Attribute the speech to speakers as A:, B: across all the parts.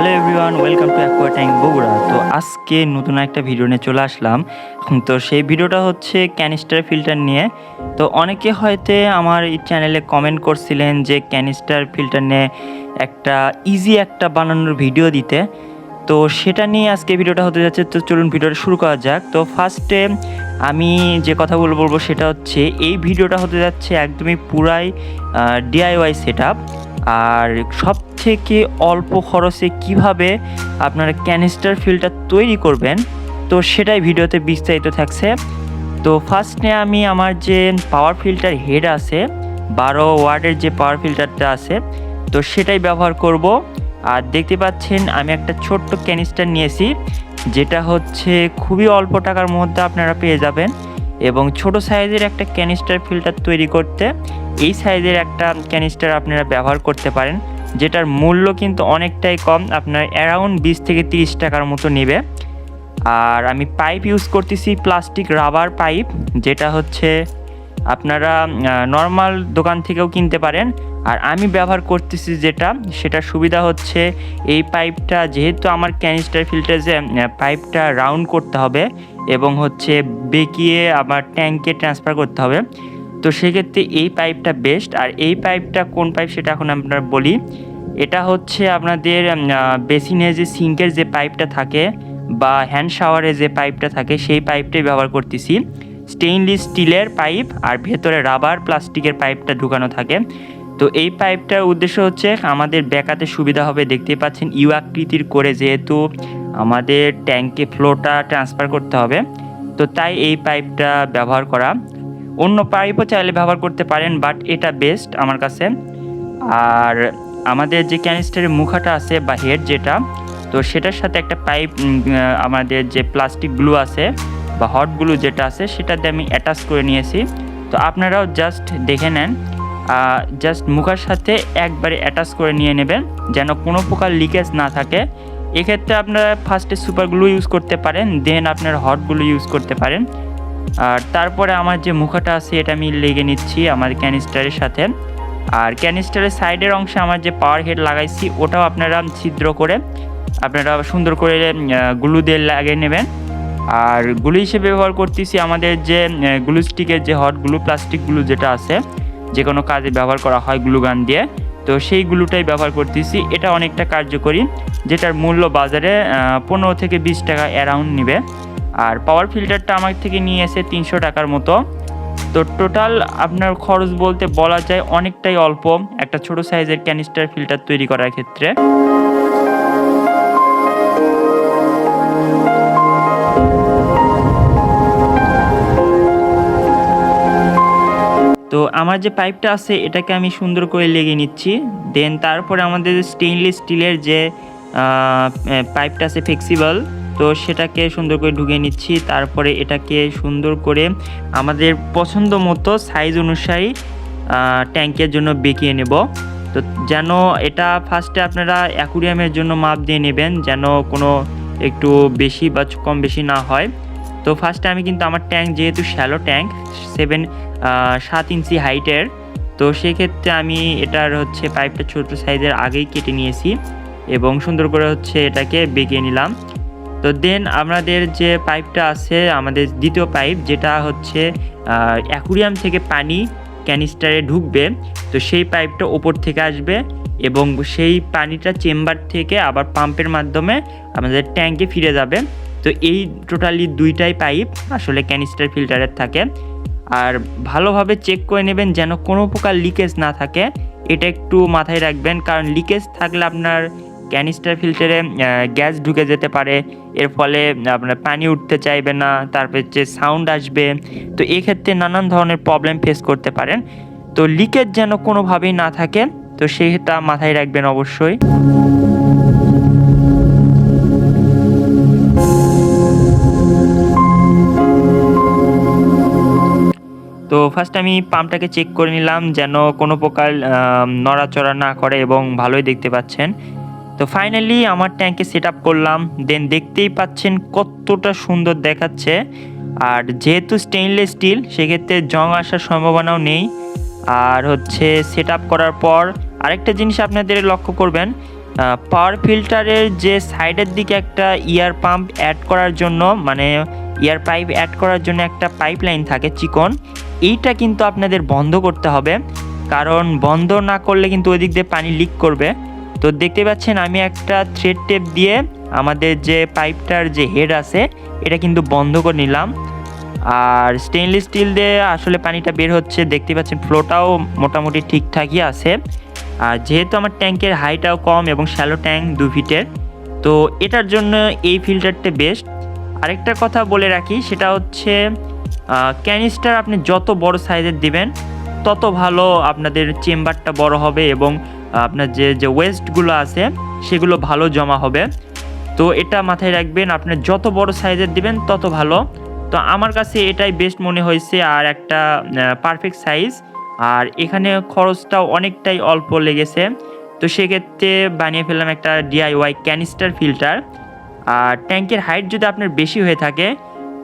A: Hello everyone, welcome to aqua tank Bogura. তো আজকে নতুন একটা ভিডিও নিয়ে চলে আসলাম। তো সেই ভিডিওটা হচ্ছে ক্যানিস্টার ফিল্টার নিয়ে। তো অনেকে হয়তো আমার এই চ্যানেলে কমেন্ট করছিলেন যে ক্যানিস্টার ফিল্টার নিয়ে একটা ইজি একটা বানানোর ভিডিও দিতে। তো সেটা নিয়ে আজকে ভিডিওটা হতে যাচ্ছে। তো চলুন ভিডিওটা শুরু করা যাক। তো ফার্স্টে আমি যে কথা কথাগুলো বলব সেটা হচ্ছে, এই ভিডিওটা হতে যাচ্ছে একদমই পুরাই ডিআইওয়াই সেট আর সব থেকে অল্প খরচে কীভাবে আপনারা ক্যানিস্টার ফিল্টার তৈরি করবেন, তো সেটাই ভিডিওতে বিস্তারিত থাকছে। তো ফার্স্টে আমি আমার যে পাওয়ার ফিল্টার হেড আছে, বারো ওয়ার্ডের যে পাওয়ার ফিল্টারটা আছে, তো সেটাই ব্যবহার করব। আর দেখতে পাচ্ছেন আমি একটা ছোট্ট ক্যানিস্টার নিয়েছি যেটা হচ্ছে খুবই অল্প টাকার মধ্যে আপনারা পেয়ে যাবেন এবং ছোট সাইজের একটা ক্যানিস্টার ফিল্টার তৈরি করতে এই সাইজের একটা ক্যানিস্টার আপনারা ব্যবহার করতে পারেন, যেটার মূল্য কিন্তু অনেকটাই কম, আপনার অ্যারাউন্ড বিশ থেকে তিরিশ টাকার মতো নেবে। আর আমি পাইপ ইউজ করতেছি প্লাস্টিক রাবার পাইপ যেটা হচ্ছে আপনারা নর্মাল দোকান থেকেও কিনতে পারেন। আর আমি ব্যবহার করতেছি যেটা, সেটার সুবিধা হচ্ছে এই পাইপটা যেহেতু আমার ক্যানিস্টার ফিল্টারে পাইপটা রাউন্ড করতে হবে এবং হচ্ছে বেঁকিয়ে আবার ট্যাঙ্কে ট্রান্সফার করতে হবে। তো সেক্ষেত্রে এই পাইপটা বেস্ট। আর এই পাইপটা কোন পাইপ সেটা এখন আপনার বলি, এটা হচ্ছে আপনাদের বেসিনে যে সিঙ্কের যে পাইপটা থাকে বা হ্যান্ড শাওয়ারে যে পাইপটা থাকে, সেই পাইপটাই ব্যবহার করতেছি। স্টেইনলেস স্টিলের পাইপ আর ভেতরে রাবার প্লাস্টিকের পাইপটা ঢুকানো থাকে। তো এই পাইপটার উদ্দেশ্য হচ্ছে আমাদের বেকাতে সুবিধা হবে, দেখতেই পাচ্ছেন ইউ আকৃতির করে যেহেতু আমাদের ট্যাঙ্কে ফ্লোটা ট্রান্সফার করতে হবে, তো তাই এই পাইপটা ব্যবহার করা। অন্য পাইপও চাইলে ব্যবহার করতে পারেন, বাট এটা বেস্ট আমার কাছে। আর আমাদের যে ক্যানিস্টারের মুখাটা আছে বা হেড যেটা, তো সেটার সাথে একটা পাইপ আমাদের যে প্লাস্টিক গ্লু আছে বা হট গ্লু যেটা আছে সেটাতে আমি অ্যাটাচ করে নিয়েছি। তো আপনারাও জাস্ট দেখে নেন জাস্ট মুখার সাথে একবারে অ্যাটাচ করে নিয়ে নেবেন, যেন কোনো প্রকার লিকেজ না থাকে। এক্ষেত্রে আপনারা ফার্স্টে সুপার গ্লু ইউজ করতে পারেন দেন আপনার হট গ্লু ইউজ করতে পারেন। আর তারপরে আমার যে মুখাটা আছে, এটা আমি লেগে নিচ্ছি আমার ক্যানিস্টারের সাথে। আর ক্যানিস্টারের সাইডের অংশে আমার যে পাওয়ার হেড লাগাইছি, ওটাও আপনারা ছিদ্র করে, আপনারা সুন্দর করে গ্লু দিয়ে লাগিয়ে নেবেন। আর গ্লু হিসেবে ব্যবহার করতেছি আমাদের যে গ্লু স্টিকের যে হট গ্লু প্লাস্টিক যেটা আছে যে কোনো কাজে ব্যবহার করা হয় গ্লুগান দিয়ে। তো সেই গ্লুটাই ব্যবহার করতেছি। এটা অনেকটা কার্যকরী, যেটার মূল্য বাজারে পনেরো থেকে বিশ টাকা অ্যারাউন্ড নেবে। আর পাওয়ার ফিল্টারটা আমার থেকে নিয়ে এসে তিনশো টাকার মতো। তো টোটাল আপনার খরচ বলতে বলা যায় অনেকটাই অল্প একটা ছোট সাইজের ক্যানিস্টার ফিল্টার তৈরি করার ক্ষেত্রে। আমার যে পাইপটা আছে, এটাকে আমি সুন্দর করে লেগে নিচ্ছি। দেন তারপরে আমাদের স্টেইনলেস স্টিলের যে পাইপটা আছে ফ্লেক্সিবল তো সেটাকে সুন্দর করে ঢুকিয়ে নিচ্ছি। তারপরে এটাকে সুন্দর করে আমাদের পছন্দ মতো সাইজ অনুসারী ট্যাঙ্কের জন্য বেঁকিয়ে নেব। তো যেন এটা ফার্স্টে আপনারা অ্যাকুরিয়ামের জন্য মাপ দিয়ে নেবেন, যেন কোনো একটু বেশি বা কম বেশি না হয়। তো ফার্স্টে আমি কিন্তু আমার ট্যাঙ্ক, যেহেতু শ্যালো ট্যাঙ্ক সেভেন সাত ইঞ্চি হাইটের। তো সেক্ষেত্রে আমি এটার হচ্ছে পাইপটা ছোটো সাইজের আগেই কেটে নিয়েছি এবং সুন্দর করে হচ্ছে এটাকে বেঁকিয়ে নিলাম। তো দেন আমাদের যে পাইপটা আছে, আমাদের দ্বিতীয় পাইপ, যেটা হচ্ছে অ্যাকুরিয়াম থেকে পানি ক্যানিস্টারে ঢুকবে, তো সেই পাইপটা ওপর থেকে আসবে এবং সেই পানিটা চেম্বার থেকে আবার পাম্পের মাধ্যমে আমাদের ট্যাঙ্কে ফিরে যাবে। তো এই টোটালি দুইটাই পাইপ আসলে ক্যানিস্টার ফিল্টারের থাকে। আর ভালোভাবে চেক করে নেবেন যেন কোনো প্রকার লিকেজ না থাকে। এটা একটু মাথায় রাখবেন, কারণ লিকেজ থাকলে আপনার ক্যানিস্টার ফিল্টারে গ্যাস ঢুকে যেতে পারে। এর ফলে আপনার পানি উঠতে চাইবে না, তারপর যে সাউন্ড আসবে। তো এক্ষেত্রে নানান ধরনের প্রবলেম ফেস করতে পারেন। তো লিকেজ যেন কোনোভাবেই না থাকে, তো সেটা মাথায় রাখবেন অবশ্যই। তো ফার্স্ট আমি পাম্পটাকে চেক করে নিলাম যেন কোনো প্রকার নড়াচড়া না করে এবং ভালোই দেখতে পাচ্ছেন। তো ফাইনালি আমার ট্যাঙ্কে সেট আপ করলাম দেন দেখতেই পাচ্ছেন কতটা সুন্দর দেখাচ্ছে। আর যেহেতু স্টেইনলেস স্টিল সেক্ষেত্রে জং আসার সম্ভাবনাও নেই। আর হচ্ছে সেট আপ করার পর আরেকটা জিনিস আপনাদের লক্ষ্য করবেন পাওয়ার ফিল্টারের যে সাইডের দিকে একটা ইয়ার পাম্প অ্যাড করার জন্য মানে ইয়ার পাইপ অ্যাড করার জন্য একটা পাইপ লাইন থাকে চিকন এইটা কিন্তু আপনাদের বন্ধ করতে হবে, কারণ বন্ধ না করলে কিন্তু ওই দিক দিয়ে পানি লিক করবে। তো দেখতে পাচ্ছেন আমি একটা থ্রেড টেপ দিয়ে আমাদের যে পাইপটার যে হেড আছে, এটা কিন্তু বন্ধ করে নিলাম। আর স্টেনলেস স্টিল দিয়ে আসলে পানিটা বের হচ্ছে, দেখতে পাচ্ছেন ফ্লোটাও মোটামুটি ঠিকঠাকই আছে। আর যেহেতু আমার ট্যাঙ্কের হাইটাও কম এবং শ্যালো ট্যাঙ্ক দু ফিটের তো এটার জন্য এই ফিল্টারটা বেস্ট আরেকটা কথা বলে রাখি, সেটা হচ্ছে ক্যানিস্টার আপনি যত বড় সাইজের দিবেন, তত ভালো আপনাদের চেম্বারটা বড় হবে এবং আপনার যে যে ওয়েস্টগুলো আছে, সেগুলো ভালো জমা হবে। তো এটা মাথায় রাখবেন, আপনি যত বড় সাইজের দিবেন, তত ভালো। তো আমার কাছে এটাই বেস্ট মনে হয়েছে আর একটা পারফেক্ট সাইজ আর এখানে খরচটাও অনেকটাই অল্প লেগেছে। তো সেক্ষেত্রে বানিয়ে ফেললাম একটা ডিআইওয়াই ক্যানিস্টার ফিল্টার আর ট্যাঙ্কের হাইট যদি আপনার বেশি হয়ে থাকে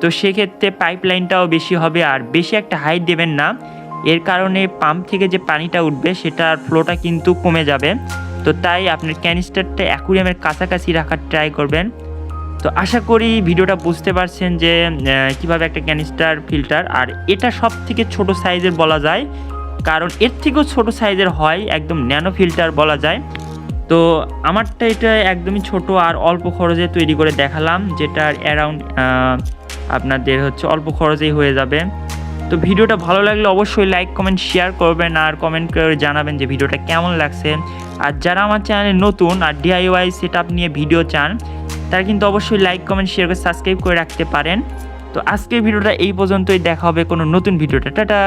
A: তো সেক্ষেত্রে পাইপ লাইনটাও বেশি হবে আর বেশি একটা হাইট দেবেন না। এর কারণে পাম্প থেকে যে পানিটা উঠবে সেটার ফ্লোটা কিন্তু কমে যাবে। তো তাই আপনার ক্যানিস্টারটা অ্যাকুরিয়ামের কাছাকাছি রাখার ট্রাই করবেন। তো আশা করি ভিডিওটা বুঝতে পারছেন যে কীভাবে একটা ক্যানিস্টার ফিল্টার আর এটা সব থেকে ছোট সাইজের বলা যায়। কারণ এর থেকেও ছোট সাইজের হয়, একদম ন্যানো ফিল্টার বলা যায়। তো আমারটা এটা একদমই ছোট আর অল্প খরচে তৈরি করে দেখালাম, যেটার অ্যারাউন্ড আপনাদের হচ্ছে অল্প খরচেই হয়ে যাবে। তো ভিডিওটা ভালো লাগলে অবশ্যই লাইক কমেন্ট শেয়ার করবেন আর কমেন্ট করে জানাবেন যে ভিডিওটা কেমন লাগছে। আর যারা আমার চ্যানেলে নতুন আর ডিআইওয়াই সেট নিয়ে ভিডিও চান, তারা কিন্তু অবশ্যই লাইক কমেন্ট শেয়ার করে সাবস্ক্রাইব করে রাখতে পারেন। তো আজকের ভিডিওটা এই পর্যন্তই, দেখা হবে কোনো নতুন ভিডিওটা টাটা!